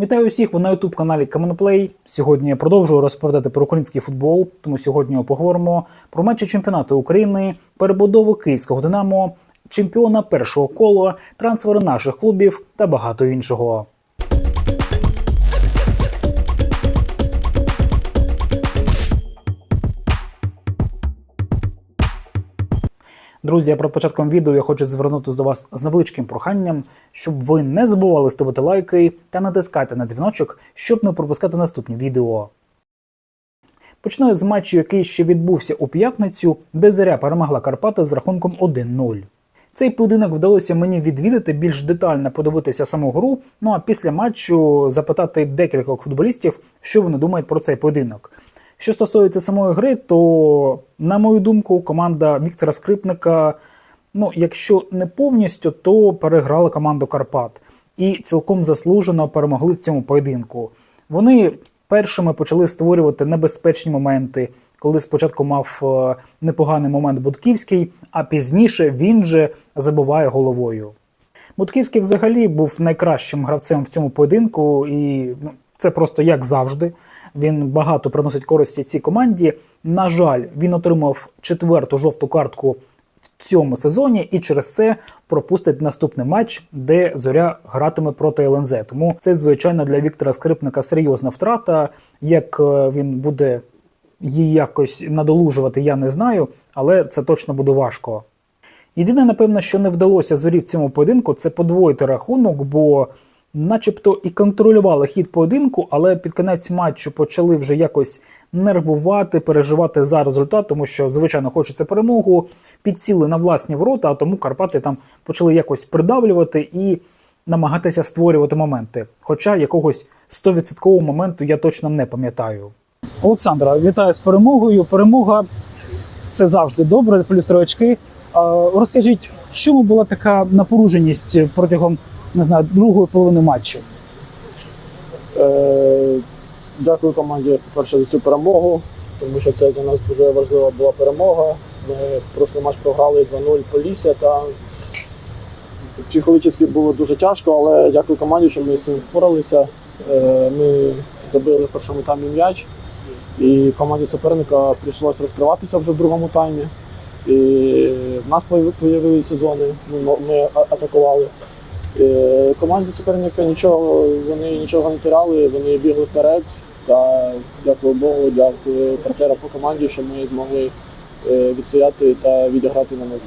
Вітаю усіх ви на youtube каналі Камоноплей. Сьогодні я продовжую розповідати про український футбол. Тому сьогодні поговоримо про матчі чемпіонату України, перебудову київського Динамо, чемпіона першого кола, трансфери наших клубів та багато іншого. Друзі, перед початком відео я хочу звернутися до вас з невеличким проханням, щоб ви не забували ставити лайки та натискати на дзвіночок, щоб не пропускати наступні відео. Почну з матчу, який ще відбувся у п'ятницю, де Заря перемогла Карпати з рахунком 1-0. Цей поєдинок вдалося мені відвідати більш детально подивитися саму гру. Ну а після матчу запитати декількох футболістів, що вони думають про цей поєдинок. Що стосується самої гри, то, на мою думку, команда Віктора Скрипника, ну, якщо не повністю, то переграла команду Карпат і цілком заслужено перемогли в цьому поєдинку. Вони першими почали створювати небезпечні моменти, коли спочатку мав е, непоганий момент Будківський, а пізніше він же забиває головою. Будківський взагалі був найкращим гравцем в цьому поєдинку, і ну, це просто як завжди. Він багато приносить користі цій команді. На жаль, він отримав четверту жовту картку в цьому сезоні і через це пропустить наступний матч, де зоря гратиме проти ЛНЗ. Тому це, звичайно, для Віктора Скрипника серйозна втрата. Як е, він буде її якось надолужувати, я не знаю, але це точно буде важко. Єдине, напевно, що не вдалося зорі в цьому поєдинку, це подвоїти рахунок, бо начебто і контролювали хід поєдинку, але під кінець матчу почали вже якось нервувати, переживати за результат, тому що, звичайно, хочеться перемогу, підсіли на власні ворота, а тому Карпати там почали якось придавлювати і намагатися створювати моменти. Хоча якогось 100% моменту я точно не пам'ятаю. Олександра, вітаю з перемогою. Перемога це завжди добре, плюс три очки. Розкажіть, в чому була така напруженість протягом не знаю, другої половини матчу? Е, Дякую команді, по-перше, за цю перемогу, тому що це для нас дуже важлива була перемога. Ми прошлий матч програли 2-0 по лісі, та психологічно було дуже тяжко, але дякую команді, що ми з цим впоралися. Е, Ми забили в першому таймі м'яч, і команді суперника прийшлося розкриватися вже в другому таймі. І в нас з'явилися зони, ми атакували. Е, Команді суперника нічого, вони нічого не тирали, вони бігли вперед. Та дякую Богу, дякую партнерам по команді, що ми змогли е, відстояти та відіграти на них.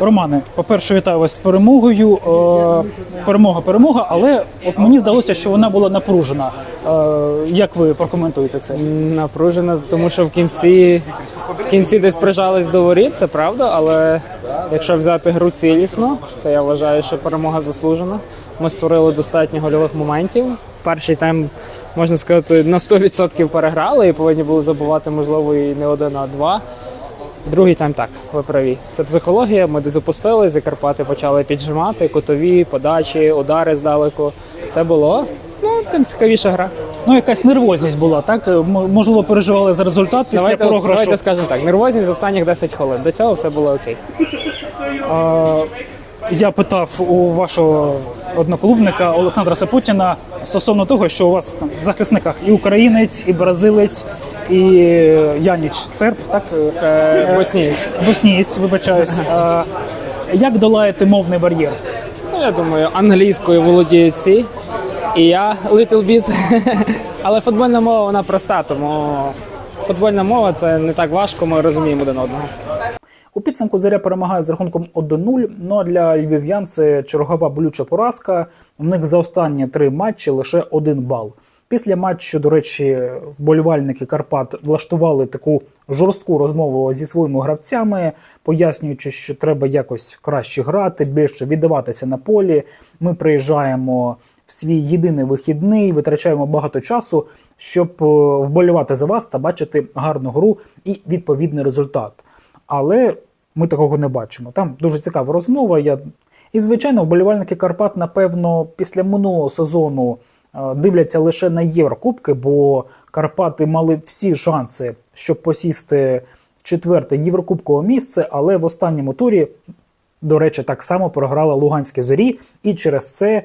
Романе, по-перше, вітаю вас з перемогою. Е, перемога, перемога, але от мені здалося, що вона була напружена. Як ви прокоментуєте це? Напружено, тому що в кінці, в кінці десь прижались до воріт, це правда, але якщо взяти гру цілісно, то я вважаю, що перемога заслужена. Ми створили достатньо гольових моментів. Перший тайм, можна сказати, на 100% переграли і повинні були забувати, можливо, і не один, а два. Другий тайм так, ви праві. Це психологія. Ми десь опустилися, Карпати почали піджимати, кутові, подачі, удари здалеку. Це було ну, тим цікавіша гра. Ну, якась нервозність була, так? Е, м- Можливо, переживали за результат після Давайте, програшу. давайте скажемо так, нервозність за останніх 10 хвилин. До цього все було окей. Е, я питав у вашого одноклубника Олександра Сапутіна стосовно того, що у вас там в захисниках і українець, і бразилець, і Яніч серб, так? Е, Боснії. Боснієць, вибачаюсь. Е, Як долаєте мовний бар'єр? Ну, я думаю, англійською володіють всі. І я little bit. Але футбольна мова вона проста, тому футбольна мова це не так важко, ми розуміємо один одного. У підсумку Заря перемагає з рахунком 1-0. Ну а для львів'ян це чергова болюча поразка. У них за останні три матчі лише один бал. Після матчу, до речі, вболівальники Карпат влаштували таку жорстку розмову зі своїми гравцями, пояснюючи, що треба якось краще грати, більше віддаватися на полі. Ми приїжджаємо в свій єдиний вихідний, витрачаємо багато часу, щоб е, вболівати за вас та бачити гарну гру і відповідний результат. Але ми такого не бачимо. Там дуже цікава розмова. Я... І, звичайно, вболівальники Карпат, напевно, після минулого сезону е, дивляться лише на Єврокубки, бо Карпати мали всі шанси, щоб посісти четверте єврокубкове місце, але в останньому турі, до речі, так само програла Луганські зорі, і через це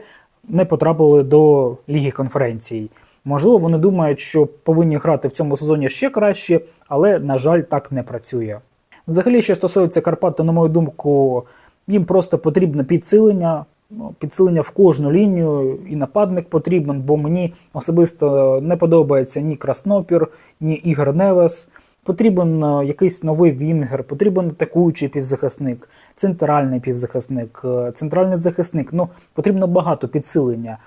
не потрапили до Ліги конференцій. Можливо, вони думають, що повинні грати в цьому сезоні ще краще, але, на жаль, так не працює. Взагалі, що стосується Карпат, то, на мою думку, їм просто потрібне підсилення, ну, підсилення в кожну лінію, і нападник потрібен, бо мені особисто не подобається ні Краснопір, ні Ігор Невес. Потрібен е, якийсь новий вінгер, потрібен атакуючий півзахисник, центральний півзахисник, е, центральний захисник. Ну, потрібно багато підсилення.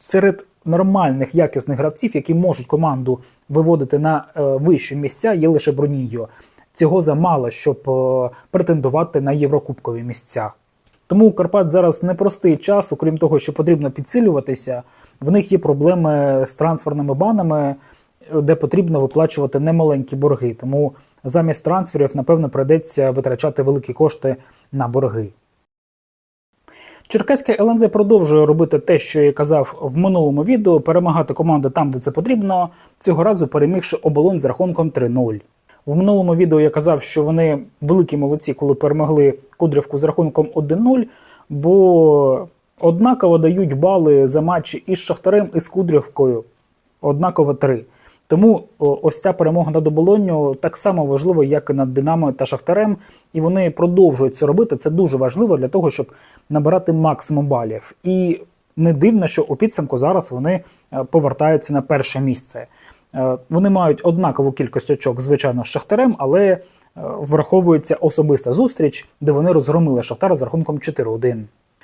Серед нормальних якісних гравців, які можуть команду виводити на е, вищі місця, є лише Бронійо. Цього замало, щоб претендувати на єврокубкові місця. Тому у Карпат зараз непростий час, окрім того, що потрібно підсилюватися. В них є проблеми з трансферними банами, де потрібно виплачувати немаленькі борги. Тому замість трансферів, напевно, прийдеться витрачати великі кошти на борги. Черкаське ЛНЗ продовжує робити те, що я казав в минулому відео, перемагати команди там, де це потрібно, цього разу перемігши оболонь з рахунком 3-0. В минулому відео я казав, що вони великі молодці, коли перемогли Кудрівку з рахунком 1-0, бо однаково дають бали за матчі із Шахтарем і з Кудрівкою. Однаково 3. Тому ось ця перемога над оболонню так само важлива, як і над Динамо та Шахтарем, і вони продовжують це робити. Це дуже важливо для того, щоб набирати максимум балів. І не дивно, що у підсумку зараз вони е, повертаються на перше місце. Е, Вони мають однакову кількість очок, звичайно, з Шахтарем, але е, враховується особиста зустріч, де вони розгромили Шахтар з рахунком 4-1.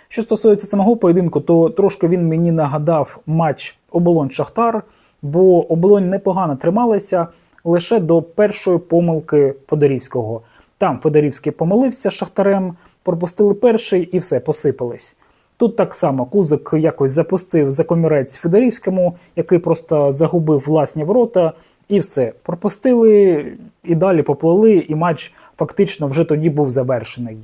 Що стосується самого поєдинку, то трошки він мені нагадав матч Оболонь Шахтар, бо оболонь непогано трималася лише до першої помилки Федорівського. Там Федорівський помилився Шахтарем, пропустили перший і все, посипались. Тут так само Кузик якось запустив за комірець Федорівському, який просто загубив власні ворота, і все. Пропустили і далі поплили, і матч фактично вже тоді був завершений.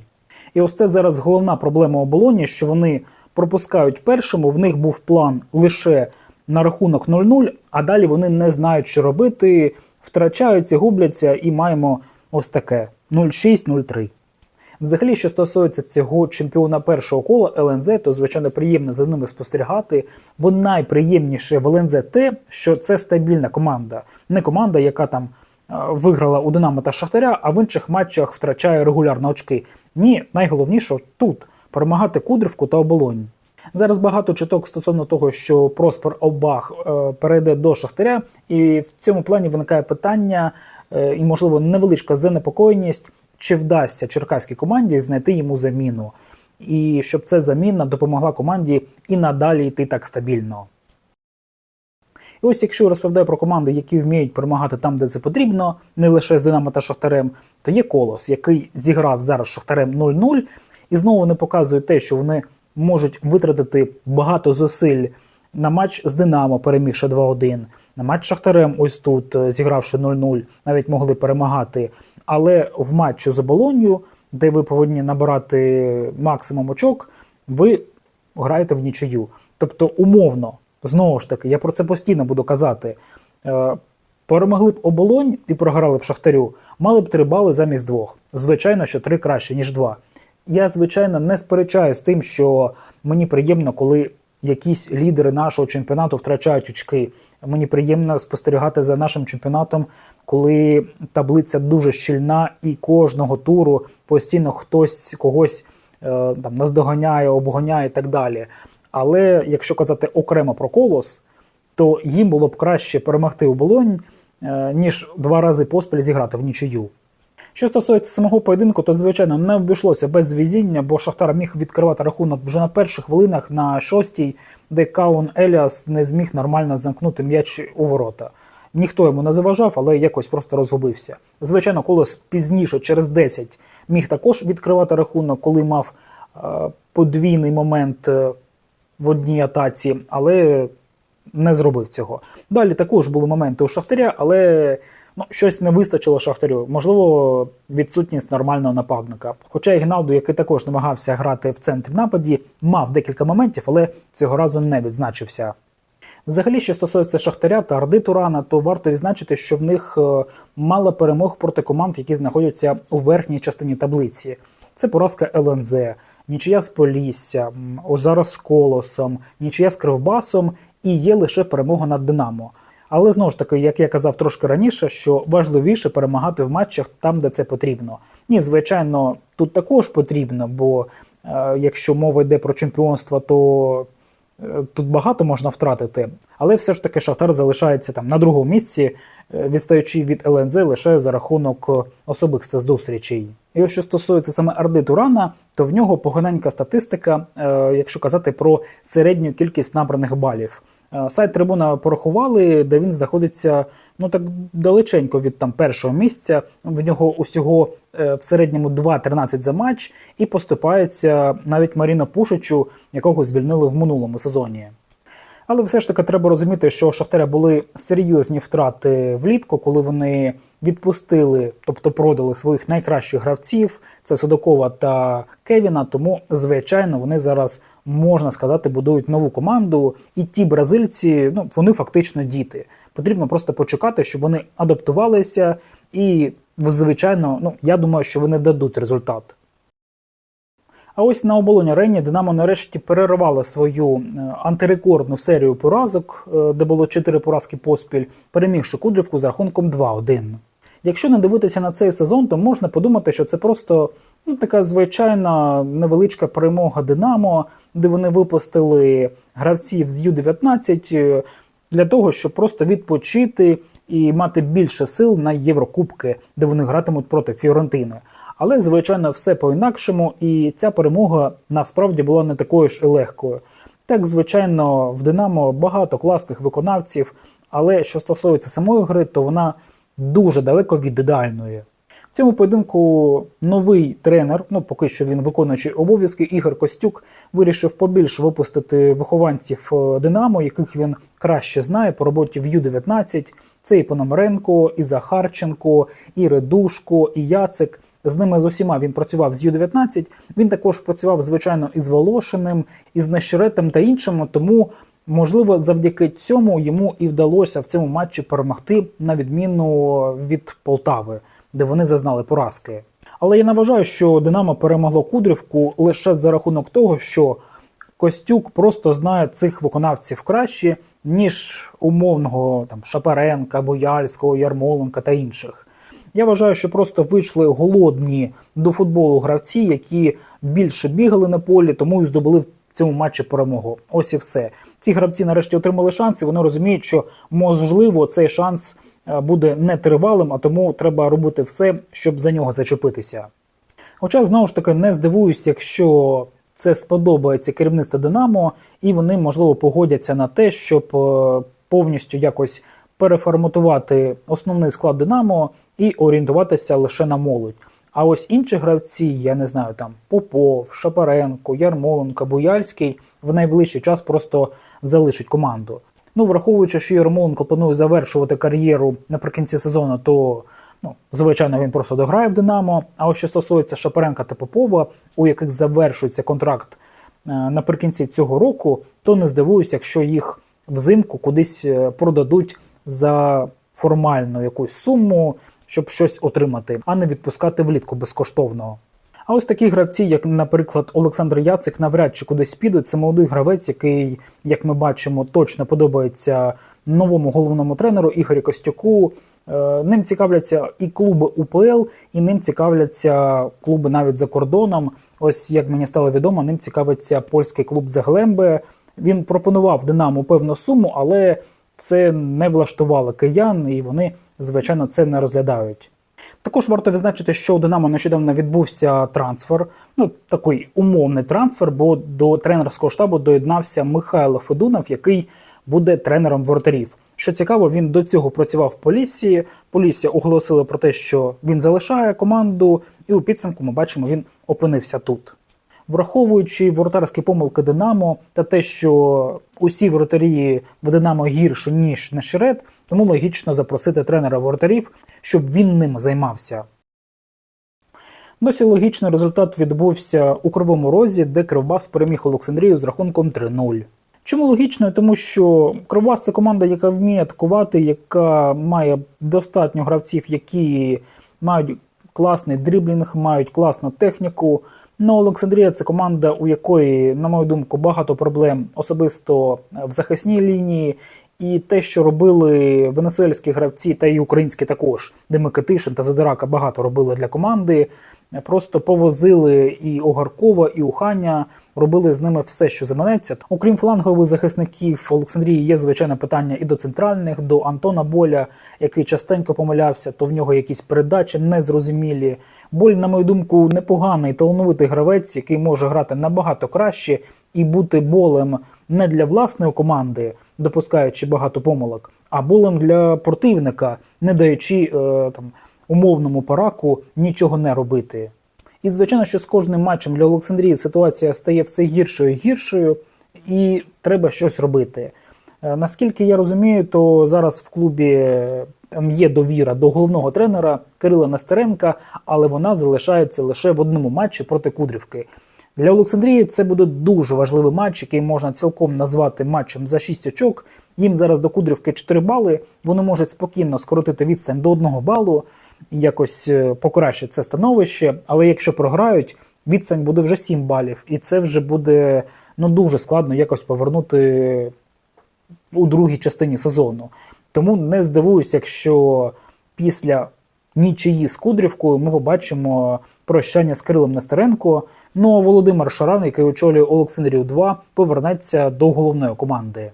І ось це зараз головна проблема оболоні, що вони пропускають першому. В них був план лише на рахунок 0-0, а далі вони не знають, що робити, втрачаються, губляться, і маємо ось таке 0-6-0-3. Взагалі, що стосується цього чемпіона першого кола ЛНЗ, то звичайно приємно за ними спостерігати, бо найприємніше в ЛНЗ те, що це стабільна команда, не команда, яка там виграла у Динамо та Шахтаря, а в інших матчах втрачає регулярно очки. Ні, найголовніше тут перемагати Кудрівку та оболонь. Зараз багато чуток стосовно того, що Проспер Обах е, перейде до Шахтаря, і в цьому плані виникає питання е, і, можливо, невеличка занепокоєність, чи вдасться черкаській команді знайти йому заміну, і щоб ця заміна допомогла команді і надалі йти так стабільно. І ось якщо розповідаю про команди, які вміють перемагати там, де це потрібно, не лише з Динамо та Шахтарем, то є Колос, який зіграв зараз Шахтарем 0-0, і знову не показує те, що вони можуть витратити багато зусиль на матч з Динамо, перемігши 2-1, на матч з Шахтарем, ось тут, е, зігравши 0-0, навіть могли перемагати. Але в матчі з Оболонью, де ви повинні набирати максимум очок, ви граєте в нічию. Тобто, умовно, знову ж таки, я про це постійно буду казати. е, Перемогли б оболонь і програли б Шахтарю, мали б три бали замість двох. Звичайно, що три краще, ніж два. Я, звичайно, не сперечаю з тим, що мені приємно, коли якісь лідери нашого чемпіонату втрачають очки. Мені приємно спостерігати за нашим чемпіонатом, коли таблиця дуже щільна, і кожного туру постійно хтось когось е, там наздоганяє, обгоняє і так далі. Але якщо казати окремо про колос, то їм було б краще перемогти у Болонь, е, ніж два рази поспіль зіграти в нічию. Що стосується самого поєдинку, то звичайно не обійшлося без везіння, бо Шахтар міг відкривати рахунок вже на перших хвилинах на шостій, де Каун Еліас не зміг нормально замкнути м'яч у ворота. Ніхто йому не заважав, але якось просто розгубився. Звичайно, колос пізніше, через 10, міг також відкривати рахунок, коли мав е, подвійний момент е, в одній атаці, але не зробив цього. Далі також були моменти у Шахтаря, але ну, щось не вистачило Шахтарю. Можливо, відсутність нормального нападника. Хоча і Гіналду, який також намагався грати в центрі нападі, мав декілька моментів, але цього разу не відзначився. Взагалі, що стосується Шахтаря та Орди Турана, то варто відзначити, що в них е, мало перемог проти команд, які знаходяться у верхній частині таблиці. Це поразка ЛНЗ, нічия з Поліссям, Озара з Колосом, нічия з Кривбасом і є лише перемога над Динамо. Але знову ж таки, як я казав трошки раніше, що важливіше перемагати в матчах там, де це потрібно. Ні, звичайно, тут також потрібно, бо е, якщо мова йде про чемпіонство, то е, тут багато можна втратити. Але все ж таки Шахтар залишається там на другому місці, е, відстаючи від ЛНЗ лише за рахунок особистих зустрічей. І ось що стосується саме Арди Турана, то в нього поганенька статистика, е, якщо казати про середню кількість набраних балів. Е, Сайт трибуна порахували, де він знаходиться ну так далеченько від там першого місця. В нього усього е, в середньому 2-13 за матч, і поступається навіть Маріно Пушичу, якого звільнили в минулому сезоні. Але все ж таки треба розуміти, що у Шахтаря були серйозні втрати влітку, коли вони відпустили, тобто продали своїх найкращих гравців, це Судакова та Кевіна. Тому, звичайно, вони зараз можна сказати будують нову команду. І ті бразильці, ну вони фактично діти. Потрібно просто почекати, щоб вони адаптувалися, і звичайно, ну я думаю, що вони дадуть результат. А ось на оболоні арені Динамо нарешті перервало свою е, антирекордну серію поразок, е, де було 4 поразки поспіль, перемігши Кудрівку з рахунком 2-1. Якщо не дивитися на цей сезон, то можна подумати, що це просто ну, така звичайна невеличка перемога Динамо, де вони випустили гравців з Ю-19 е, для того, щоб просто відпочити і мати більше сил на Єврокубки, де вони гратимуть проти Фіорентини. Але, звичайно, все по-інакшому, і ця перемога насправді була не такою ж і легкою. Так, звичайно, в Динамо багато класних виконавців, але що стосується самої гри, то вона дуже далеко від ідеальної. В цьому поєдинку новий тренер, ну поки що він виконуючий обов'язки, Ігор Костюк вирішив побільше випустити вихованців е, Динамо, яких він краще знає по роботі в Ю-19. Це і Пономаренко, і Захарченко, і Редушко, і Яцик. З ними з усіма він працював з Ю-19. Він також працював, звичайно, із Волошиним, із Нещеретом та іншими. Тому, можливо, завдяки цьому йому і вдалося в цьому матчі перемогти на відміну від Полтави, де вони зазнали поразки. Але я не вважаю, що Динамо перемогло Кудрівку лише за рахунок того, що Костюк просто знає цих виконавців краще, ніж умовного там Шапаренка, Бояльського, Ярмоленка та інших. Я вважаю, що просто вийшли голодні до футболу гравці, які більше бігали на полі, тому і здобули в цьому матчі перемогу. Ось і все. Ці гравці нарешті отримали шанс, і вони розуміють, що можливо цей шанс буде нетривалим, а тому треба робити все, щоб за нього зачепитися. Хоча знову ж таки не здивуюсь, якщо це сподобається керівництво Динамо, і вони можливо погодяться на те, щоб е, повністю якось переформатувати основний склад Динамо і орієнтуватися лише на молодь. А ось інші гравці, я не знаю, там Попов, Шапаренко, Ярмоленко, Буяльський в найближчий час просто залишать команду. Ну, враховуючи, що Ярмоленко планує завершувати кар'єру наприкінці сезону, то ну, звичайно він просто дограє в Динамо. А ось що стосується Шапаренка та Попова, у яких завершується контракт е, наприкінці цього року, то не здивуюсь, якщо їх взимку кудись е, продадуть за формальну якусь суму, щоб щось отримати, а не відпускати влітку безкоштовно. А ось такі гравці, як, наприклад, Олександр Яцик, навряд чи кудись підуть. Це молодий гравець, який, як ми бачимо, точно подобається новому головному тренеру Ігорі Костюку. Е, Ним цікавляться і клуби УПЛ, і ним цікавляться клуби навіть за кордоном. Ось як мені стало відомо, ним цікавиться польський клуб Заглембе. Він пропонував Динамо певну суму, але це не влаштувало киян, і вони, звичайно, це не розглядають. Також варто відзначити, що у Динамо нещодавно відбувся трансфер, ну такий умовний трансфер, бо до тренерського штабу доєднався Михайло Федунов, який буде тренером воротарів. Що цікаво, він до цього працював в Поліссі. Полісся оголосили про те, що він залишає команду, і у підсумку ми бачимо, він опинився тут. Враховуючи воротарські помилки Динамо та те, що усі воротарі в Динамо гірше, ніж Нещерет, тому логічно запросити тренера воротарів, щоб він ним займався. Досі логічний результат відбувся у Кривому Розі, де Кривбас переміг Олександрію з рахунком 3-0. Чому логічно? Тому що Кривбас це команда, яка вміє атакувати, яка має достатньо гравців, які мають класний дріблінг, мають класну техніку. Ну, Олександрія це команда, у якої, на мою думку, багато проблем особисто в захисній лінії. І те, що робили венесуельські гравці, та й українські також, де Микитишин та Задирака багато робили для команди. Просто повозили і Огаркова, і Уханя, робили з ними все, що заманеться. Окрім флангових захисників Олександрії, є звичайне питання і до центральних, до Антона Боля, який частенько помилявся, то в нього якісь передачі незрозумілі. Боль, на мою думку, непоганий талановитий гравець, який може грати набагато краще і бути болем не для власної команди, допускаючи багато помилок, а болем для противника, не даючи е, там умовному параку нічого не робити. І звичайно, що з кожним матчем для Олександрії ситуація стає все гіршою і гіршою, і треба щось робити. Е, Наскільки я розумію, то зараз в клубі є довіра до головного тренера Кирила Нестеренка, але вона залишається лише в одному матчі проти Кудрівки. Для Олександрії це буде дуже важливий матч, який можна цілком назвати матчем за 6 очок. Їм зараз до Кудрівки 4 бали. Вони можуть спокійно скоротити відстань до 1 балу, якось е, покращити це становище. Але якщо програють, відстань буде вже 7 балів, і це вже буде ну дуже складно якось повернути у другій частині сезону. Тому не здивуюсь, якщо після нічиї з Кудрівкою ми побачимо прощання з Кирилом Нестеренко. Ну а Володимир Шаран, який очолює Олександрію 2, повернеться до головної команди.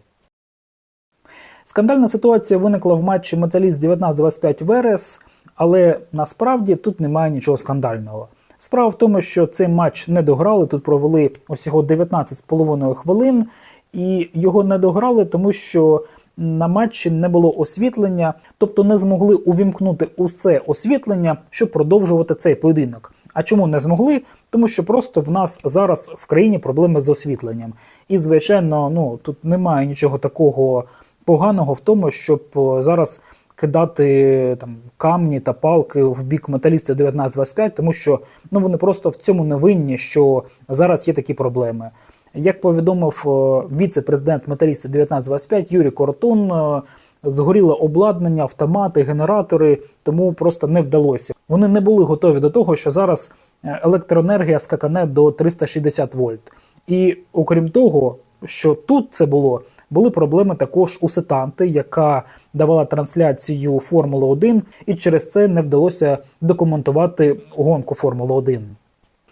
Скандальна ситуація виникла в матчі Металіст 19-25 Верес, але насправді тут немає нічого скандального. Справа в тому, що цей матч не дограли, тут провели усього 19,5 хвилин, і його не дограли, тому що на матчі не було освітлення, тобто не змогли увімкнути усе освітлення, щоб продовжувати цей поєдинок. А чому не змогли? Тому що просто в нас зараз в країні проблеми з освітленням. І, звичайно, ну тут немає нічого такого поганого в тому, щоб зараз кидати там камні та палки в бік металіста 1925, тому що ну вони просто в цьому не винні, що зараз є такі проблеми. Як повідомив віце-президент металіста 1925 Юрій Коротун, згоріло обладнання, автомати, генератори, тому просто не вдалося. Вони не були готові до того, що зараз е, електроенергія скакане до 360 вольт. І окрім того, що тут це було, були проблеми також у Сетанти, яка давала трансляцію Формули 1, і через це не вдалося документувати гонку Формули 1.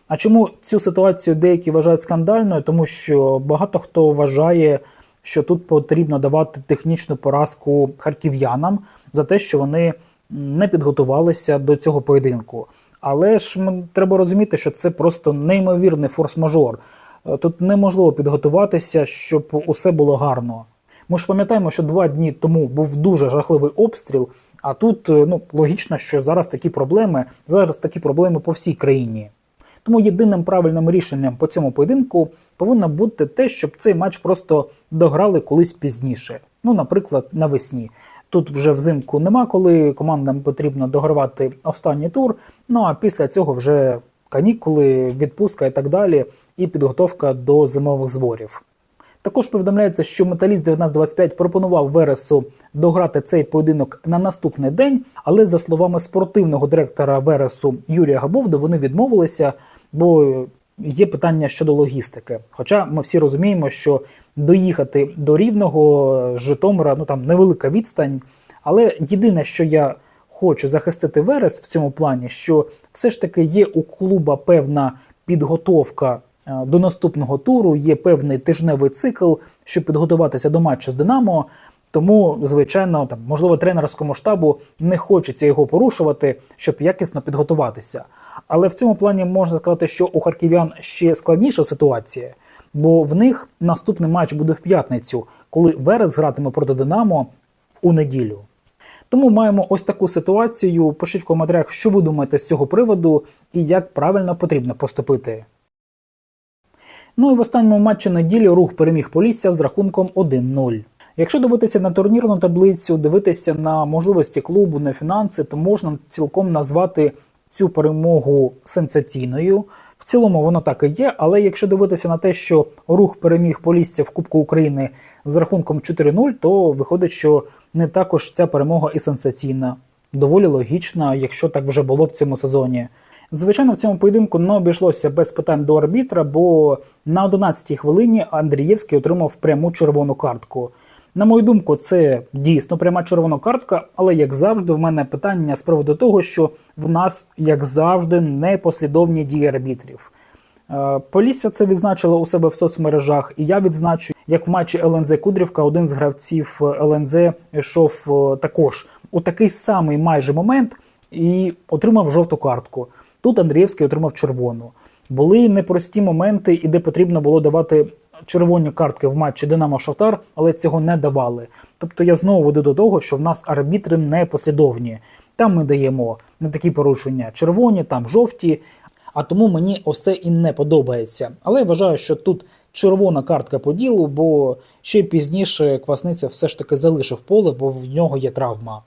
А чому цю ситуацію деякі вважають скандальною? Тому що багато хто вважає, що тут потрібно давати технічну поразку харків'янам за те, що вони не підготувалися до цього поєдинку. Але ж треба розуміти, що це просто неймовірний форс-мажор. Е, Тут неможливо підготуватися, щоб усе було гарно. Ми ж пам'ятаємо, що два дні тому був дуже жахливий обстріл. А тут е, ну логічно, що зараз такі проблеми, зараз такі проблеми по всій країні. Тому єдиним правильним рішенням по цьому поєдинку повинно бути те, щоб цей матч просто дограли колись пізніше. Ну, наприклад, навесні. Тут вже взимку нема, коли командам потрібно догравати останній тур. Ну а після цього вже канікули, відпустка і так далі, і підготовка до зимових зборів. Також повідомляється, що металіст 1925 пропонував Вересу дограти цей поєдинок на наступний день, але за словами спортивного директора Вересу Юрія Габовда, вони відмовилися, бо є питання щодо логістики. Хоча ми всі розуміємо, що доїхати до рівного Житомира ну там невелика відстань. Але єдине, що я хочу захистити Верес в цьому плані, що все ж таки є у клуба певна підготовка е, до наступного туру, є певний тижневий цикл, щоб підготуватися до матчу з Динамо. Тому, звичайно, там можливо тренерському штабу не хочеться його порушувати, щоб якісно підготуватися. Але в цьому плані можна сказати, що у харків'ян ще складніша ситуація, бо в них наступний матч буде в п'ятницю, коли Верес гратиме проти Динамо у неділю. Тому маємо ось таку ситуацію. Пишіть в коментарях, що ви думаєте з цього приводу і як правильно потрібно поступити. Ну і в останньому матчі неділі рух переміг Полісся з рахунком 1-0. Якщо дивитися на турнірну таблицю, дивитися на можливості клубу, на фінанси, то можна цілком назвати цю перемогу сенсаційною. В цілому воно так і є, але якщо дивитися на те, що рух переміг Полісся в Кубку України з рахунком 4-0, то виходить, що не також ця перемога і сенсаційна. Доволі логічна, якщо так вже було в цьому сезоні. Звичайно, в цьому поєдинку не обійшлося без питань до арбітра, бо на 11-й хвилині Андрієвський отримав пряму червону картку. На мою думку, це дійсно пряма червона картка, але як завжди, в мене питання з приводу того, що в нас, як завжди, непослідовні дії арбітрів. Е, Полісся це відзначило у себе в соцмережах, і я відзначу, як в матчі ЛНЗ Кудрівка один з гравців е, ЛНЗ йшов е, також у такий самий майже момент і отримав жовту картку. Тут Андрієвський отримав червону. Були непрості моменти, і де потрібно було давати червоні картки в матчі Динамо Шахтар, але цього не давали. Тобто я знову веду до того, що в нас арбітри непослідовні. Там ми даємо не такі порушення червоні, там жовті. А тому мені ось і не подобається. Але я вважаю, що тут червона картка по ділу, бо ще пізніше Квасниця все ж таки залишив поле, бо в нього є травма.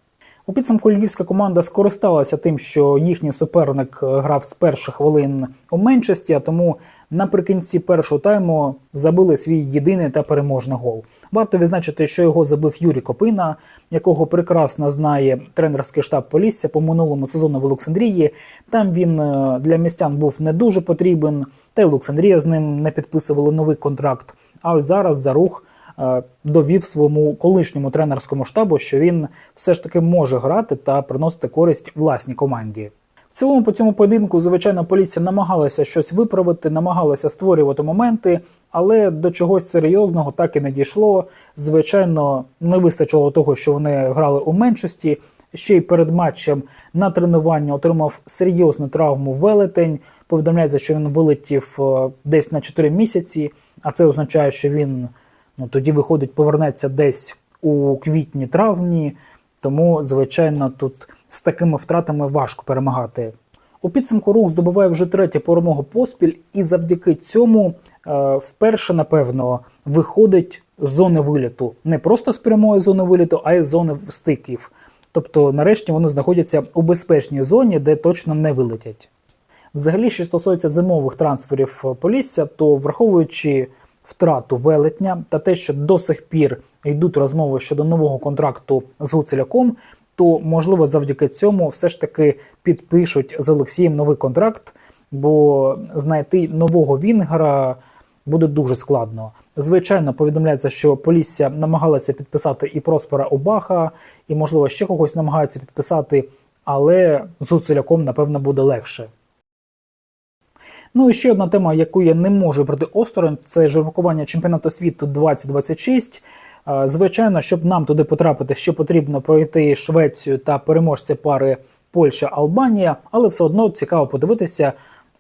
У підсумку львівська команда скористалася тим, що їхній суперник е, грав з перших хвилин у меншості, а тому наприкінці першого тайму забили свій єдиний та переможний гол. Варто відзначити, що його забив Юрій Копина, якого прекрасно знає тренерський штаб Полісся по минулому сезону в Олександрії. Там він е, для містян був не дуже потрібен, та й Олександрія з ним не підписували новий контракт. А ось зараз за рух довів своєму колишньому тренерському штабу, що він все ж таки може грати та приносити користь власній команді. В цілому по цьому поєдинку, звичайно, поліція намагалася щось виправити, намагалася створювати моменти, але до чогось серйозного так і не дійшло. Звичайно, не вистачило того, що вони грали у меншості. Ще й перед матчем на тренуванні отримав серйозну травму велетень. Повідомляється, що він вилетів е, десь на 4 місяці, а це означає, що він тоді виходить, повернеться десь у квітні-травні. Тому, звичайно, тут з такими втратами важко перемагати. У підсумку рух здобуває вже третю перемогу поспіль, і завдяки цьому е, вперше, напевно, виходить з зони виліту. Не просто з прямої зони виліту, а й з зони стиків. Тобто, нарешті вони знаходяться у безпечній зоні, де точно не вилетять. Взагалі, що стосується зимових трансферів Полісся, то враховуючи втрату велетня та те, що до сих пір йдуть розмови щодо нового контракту з Гуцеляком, то можливо завдяки цьому все ж таки підпишуть з Олексієм новий контракт, бо знайти нового Вінгера буде дуже складно. Звичайно, повідомляється, що Полісся намагалася підписати і Проспера Обаха, і, можливо, ще когось намагаються підписати, але з Гуцеляком, напевно, буде легше. Ну і ще одна тема, яку я не можу пройти осторонь, це жеребкування чемпіонату світу 2026. Е, Звичайно, щоб нам туди потрапити, ще потрібно пройти Швецію та переможця пари Польща-Албанія, але все одно цікаво подивитися,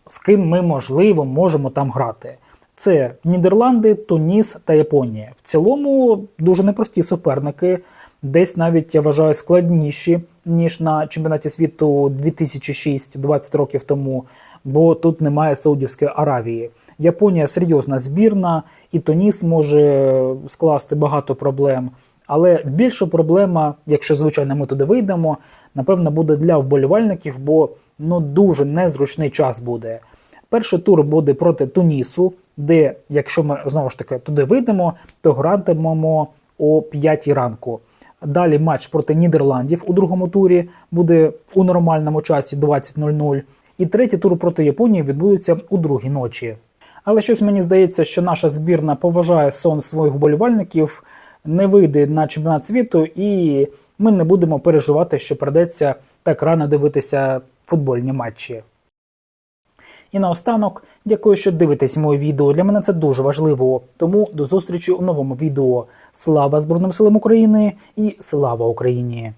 з ким ми можливо можемо там грати. Це Нідерланди, Туніс та Японія. В цілому дуже непрості суперники, десь навіть я вважаю складніші ніж на чемпіонаті світу 2006 20 років тому, бо тут немає Саудівської Аравії. Японія серйозна збірна, і Туніс може скласти багато проблем. Але більша проблема, якщо звичайно ми туди вийдемо, напевно, буде для вболівальників, бо ну дуже незручний час буде. Перший тур буде проти Тунісу, де, якщо ми знову ж таки туди вийдемо, то гратимемо о 5 ранку. Далі матч проти Нідерландів у другому турі буде у нормальному часі 20.00. І третій тур проти Японії відбудеться у другій ночі. Але щось мені здається, що наша збірна поважає сон своїх вболівальників, не вийде на чемпіонат світу, і ми не будемо переживати, що придеться так рано дивитися футбольні матчі. І наостанок, дякую, що дивитесь моє відео. Для мене це дуже важливо. Тому до зустрічі у новому відео. Слава Збройним силам України і слава Україні!